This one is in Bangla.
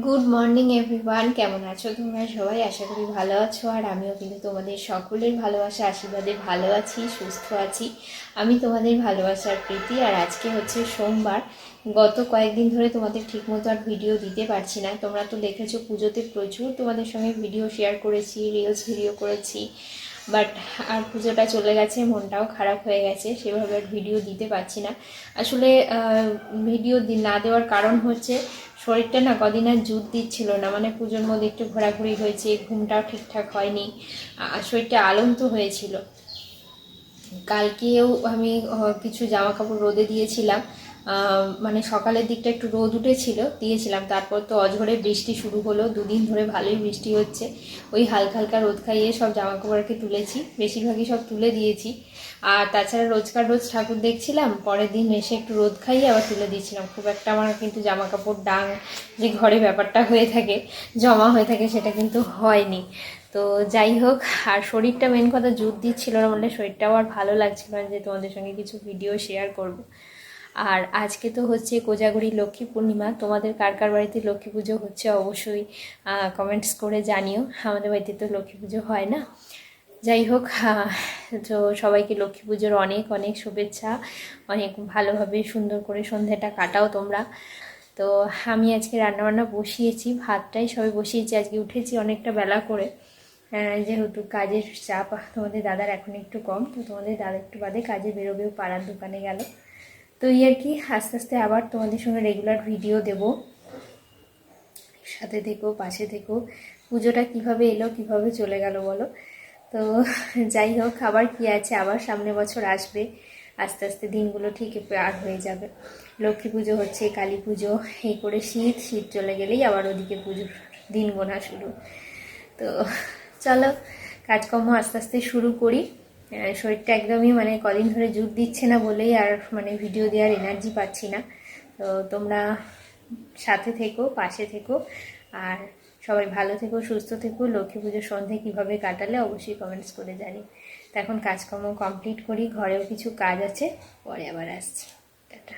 গুড মর্নিং এভরিওয়ান কেমন আছো তোমরা সবাই? আশা করি ভালো আছো, আর আমিও কিন্তু তোমাদের সকলের ভালোবাসা, আশীর্বাদে ভালো আছি, সুস্থ আছি। আমি তোমাদের ভালোবাসার প্রীতি, আর আজকে হচ্ছে সোমবার। গত কয়েকদিন ধরে তোমাদের ঠিকমতো আর ভিডিও দিতে পারছি না। তোমরা তো দেখেছ পুজোতে প্রচুর তোমাদের সঙ্গে ভিডিও শেয়ার করেছি রিলস ভিডিও করেছি বাট আর পুজোটা চলে গেছে, মনটাও খারাপ হয়ে গেছে, সেভাবে আর ভিডিও দিতে পারছি না। আসলে ভিডিও না দেওয়ার কারণ হচ্ছে শরীরটা না কদিন আর জুত দিচ্ছিল না মানে পুজোর মধ্যে একটু ঘোরাঘুরি হয়েছে, ঘুমটাও ঠিকঠাক হয়নি শরীরটা আলন্ত হয়েছিল। কালকেও আমি কিছু জামা কাপড় রোদে দিয়েছিলাম। মানে সকালের দিকটা একটু রোদ উঠেছিল, দিয়েছিলাম। তারপর তো অঝরে বৃষ্টি শুরু হলো, দুদিন ধরে ভালোই বৃষ্টি হচ্ছে। ওই হালকা হালকা রোদ খাইয়ে সব জামা কাপড়কে তুলেছি, বেশিরভাগই সব তুলে দিয়েছি। আর তাছাড়া রোজকার রোজ ঠাকুর দেখছিলাম, পরের দিন এসে একটু রোদ খাইয়ে আবার তুলে দিয়েছিলাম। খুব একটা আমার কিন্তু জামা কাপড় ডাং যে ঘরে ব্যাপারটা হয়ে থাকে, জমা হয়ে থাকে, সেটা কিন্তু হয়নি। তো যাই হোক, আর শরীরটা মেন কথা জুত দিচ্ছিল না বলে শরীরটাও আর ভালো লাগছিল না যে তোমাদের সঙ্গে কিছু ভিডিও শেয়ার করব। আর আজকে তো হচ্ছে কোজাগরি লক্ষ্মী পূর্ণিমা, তোমাদের কার কার বাড়িতে লক্ষ্মী পুজো হচ্ছে অবশ্যই কমেন্টস করে জানিও। আমাদের বাড়িতে তো লক্ষ্মী পুজো হয় না। যাই হোক তো সবাইকে লক্ষ্মী পুজোর অনেক অনেক শুভেচ্ছা, অনেক ভালোভাবে সুন্দর করে সন্ধ্যাটা কাটাও তোমরা। তো আমি আজকে রান্নাবান্না বসিয়েছি, ভাতটাই সবাই বসিয়েছি, আজকে উঠেছি অনেকটা বেলা করে। যেহেতু কাজের চাপ তোমাদের দাদার এখন একটু কম, তো তোমাদের দাদা একটু বাদে কাজে বেরোবেও পাড়ার দোকানে গেল। তো এই আর কি, আস্তে আস্তে আবার তোমাদের সঙ্গে রেগুলার ভিডিও দেব। সাথে থেকো, পাশে থেকো, পুজোটা কীভাবে এলো, কীভাবে চলে গেল বলো। তো যাই হোক, আবার কি আছে, আবার সামনে বছর আসবে, আস্তে আস্তে দিনগুলো ঠিক পার হয়ে যাবে। লক্ষ্মী পুজো হচ্ছে, কালী পুজো এই করে শীত শীত চলে গেলেই আবার ওদিকে পুজোর দিন গোনা শুরু। তো চলো কাজকর্ম আস্তে আস্তে শুরু করি। শরীরটা একদমই মানে কদিন ধরে জুট দিচ্ছে না বলেই আর মানে ভিডিও দেওয়ার এনার্জি পাচ্ছি না। তো তোমরা সাথে থেকো, পাশে থেকো আর সবাই ভালো থেকো, সুস্থ থেকো। লক্ষ্মী পুজোর সন্ধে কীভাবে কাটালে অবশ্যই কমেন্টস করে জানি তো এখন কাজকর্ম কমপ্লিট করি, ঘরেও কিছু কাজ আছে, পরে আবার আসছি। টাটা।